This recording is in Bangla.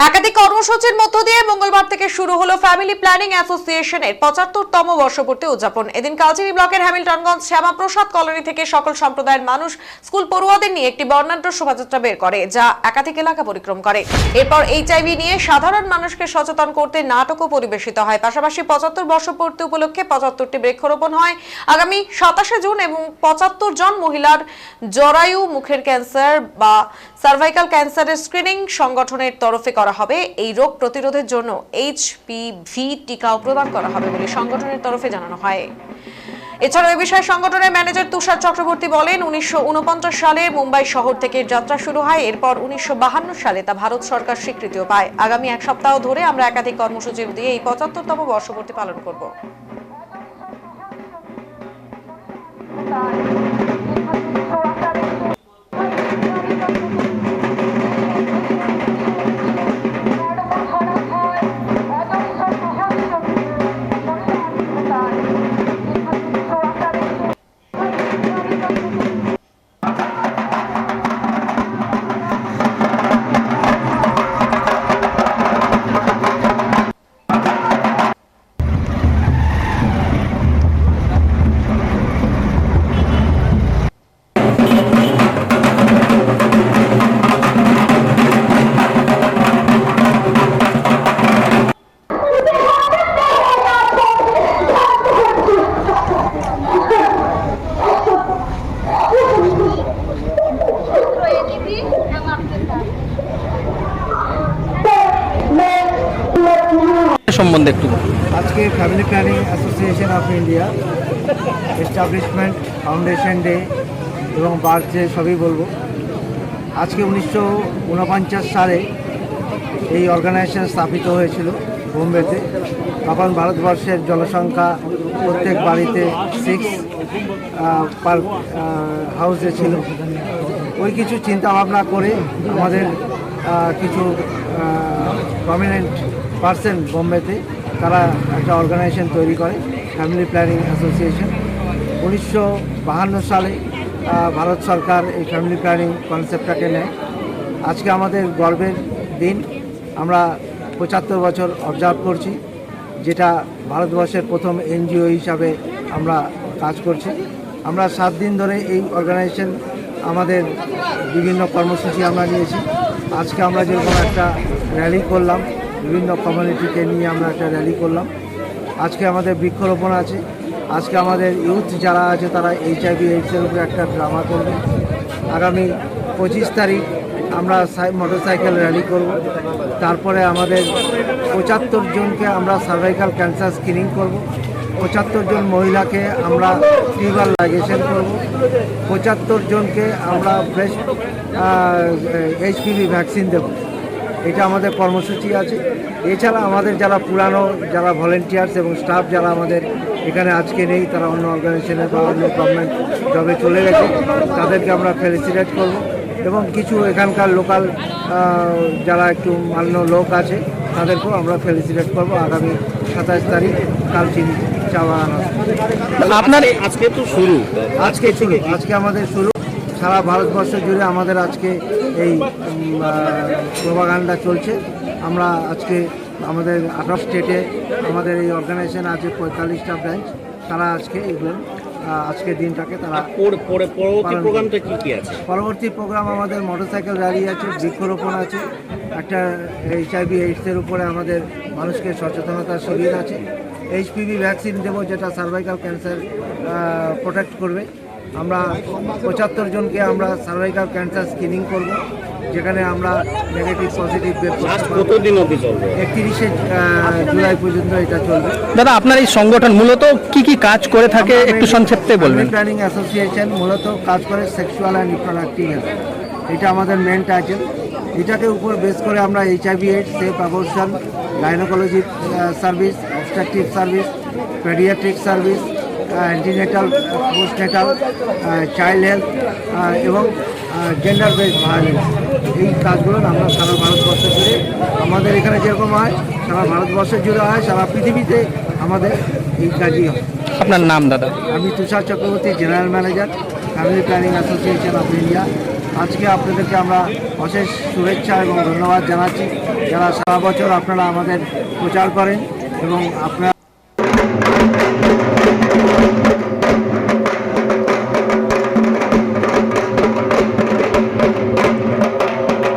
একাধিক কর্মসূচির মধ্য দিয়ে মঙ্গলবার থেকে শুরু হলো ফ্যামিলি প্ল্যানিং অ্যাসোসিয়েশনের পঁচাত্তরতম বর্ষপূর্তি উদযাপন। এদিন কালচিনি ব্লকের হ্যামিল্টনগঞ্জ শ্যামাপ্রসাদ কলোনি থেকে সকল সম্প্রদায়ের মানুষ স্কুল পড়ুয়াদের নিয়ে একটি বর্ণাঢ্য শোভাযাত্রা বের করে, যা একাধিক এলাকা পরিক্রম করে। এরপর এইচআইভি নিয়ে সাধারণ মানুষকে সচেতন করতে নাটকও পরিবেশিত হয়। পাশাপাশি পঁচাত্তর বর্ষপূর্তি উপলক্ষে পঁচাত্তরটি বৃক্ষরোপণ হয়। আগামী সাতাশে জুন এবং পঁচাত্তর জন মহিলার জরায়ু, মুখের ক্যান্সার বা সার্ভাইকাল ক্যান্সারের স্ক্রিনিং সংগঠনের তরফে করা হবে। এই রোগ প্রতিরোধের জন্য এইচপিভি টিকাও প্রদান করা হবে বলে সংগঠনের তরফে জানানো হয়। এছাড়াও এই বিষয়ে সংগঠনের ম্যানেজার তুষার চক্রবর্তী বলেন, উনিশশো উনপঞ্চাশ সালে মুম্বাই শহর থেকে যাত্রা শুরু হয়। এরপর উনিশশো সালে তা ভারত সরকার স্বীকৃতিও পায়। আগামী এক সপ্তাহ ধরে আমরা একাধিক কর্মসূচি দিয়ে এই পঁচাত্তরতম বর্ষপূর্তি পালন করব। সম্বন্ধে একটু আজকে family planning association of India establishment foundation day এবং বার্থডে সবই বলব। আজকে উনিশশো উনপঞ্চাশ সালে এই অর্গানাইজেশন স্থাপিত হয়েছিল বোম্বেতে। তখন ভারতবর্ষের জনসংখ্যা প্রত্যেক বাড়িতে সিক্স পার হাউসে ছিল। ওই কিছু চিন্তা ভাবনা করে আমাদের কিছু প্রমিনেন্ট পার্সন বোম্বেতে তারা একটা অর্গানাইজেশন তৈরি করে, ফ্যামিলি প্ল্যানিং অ্যাসোসিয়েশন। উনিশশো সালে ভারত সরকার এই ফ্যামিলি প্ল্যানিং কনসেপ্টটাকে নেয়। আজকে আমাদের গর্বের দিন। আমরা পঁচাত্তর বছর অবজার্ভ করছি, যেটা ভারতবর্ষের প্রথম এনজিও হিসাবে আমরা কাজ করছি। আমরা সাত দিন ধরে এই অর্গানাইজেশন আমাদের বিভিন্ন কর্মসূচি আমরা নিয়েছি। আজকে আমরা যেরকম একটা র্যালি করলাম বিভিন্ন কমিউনিটিকে নিয়ে আমরা একটা র্যালি করলাম। আজকে আমাদের বৃক্ষরোপণ আছে। আজকে আমাদের ইউথ যারা আছে, তারা এইচআইভি এইডসের উপরে একটা ড্রামা করবে। আগামী পঁচিশ তারিখ আমরা মোটরসাইকেল র্যালি করব। তারপরে আমাদের পঁচাত্তর জনকে আমরা সার্ভাইকাল ক্যান্সার স্ক্রিনিং করব। পঁচাত্তর জন মহিলাকে আমরা টিউবার লাইগেশন করব। পঁচাত্তর জনকে আমরা ব্রেস্ট এইচপিভি ভ্যাকসিন দেব। এটা আমাদের কর্মসূচি আছে। এছাড়া আমাদের যারা পুরানো যারা ভলেন্টিয়ার্স এবং স্টাফ যারা আমাদের এখানে আজকে নেই তারা অন্য অর্গানাইজেশনে বা অন্য গভর্নমেন্ট জবে চলে গেছে তাদেরকে আমরা ফেলিসিটেট করব। এবং কিছু এখানকার লোকাল যারা একটু মান্য লোক আছে তাদেরকেও আমরা ফেলিসিটেট করব। আগামী সাতাশ তারিখ কালচিনি চা বাগান আসবে। আপনার আজকে তো শুরু। আজকে শুরু আজকে আমাদের শুরু। সারা ভারতবর্ষ জুড়ে আমাদের আজকে এই প্রভাগান্ডা চলছে। আমরা আজকে আমাদের আঠারো স্টেটে আমাদের এই অর্গানাইজেশন আছে পঁয়তাল্লিশটা ব্রাঞ্চ তারা আজকে এগুলো আজকে দিনটাকে তারা পরে পরে পরবর্তী কি কি আছে? পরবর্তী প্রোগ্রাম আমাদের মোটরসাইকেল র্যালি আছে বৃক্ষরোপণ আছে। একটা এইচআইভি এইডসের উপরে আমাদের মানুষকে সচেতনতা শিবির আছে। এইচপিভি ভ্যাকসিন দেবো যেটা সার্ভাইকাল ক্যান্সার প্রোটেক্ট করবে। আমরা পঁচাত্তর জনকে আমরা সার্ভাইকাল ক্যান্সার স্ক্রিনিং করব যেখানে আমরা নেগেটিভ পজিটিভ বের কতদিন অবধি চলবে? একত্রিশে জুলাই পর্যন্ত এটা চলবে। দাদা আপনার এই সংগঠন মূলত কি কি কাজ করে থাকে একটু সংক্ষেপে বলবেন। প্ল্যানিং অ্যাসোসিয়েশন মূলত কাজ করে সেক্সুয়াল অ্যান্ড রিপ্রোডাক্টিভ হেলথ এটা আমাদের মেন টাইটেল এটাকে উপর বেস করে আমরা HIV AIDS safe abortion gynaecology service obstructive service paediatric service antenatal postnatal child health এবং জেন্ডার বেস ভায়োলেন্স এই কাজগুলো আমরা সারা ভারতবর্ষ জুড়ে আমাদের এখানে যেরকম হয় সারা ভারতবর্ষ জুড়ে হয় সারা পৃথিবীতে আমাদের এই কাজই হয়। আপনার নাম দাদা? আমি Tushar Chakraborty general manager family planning association of India আজকে আপনাদেরকে আমরা অশেষ শুভেচ্ছা এবং ধন্যবাদ জানাচ্ছি। যারা সারা বছর আপনারা আমাদের প্রচার করেন এবং আপনারা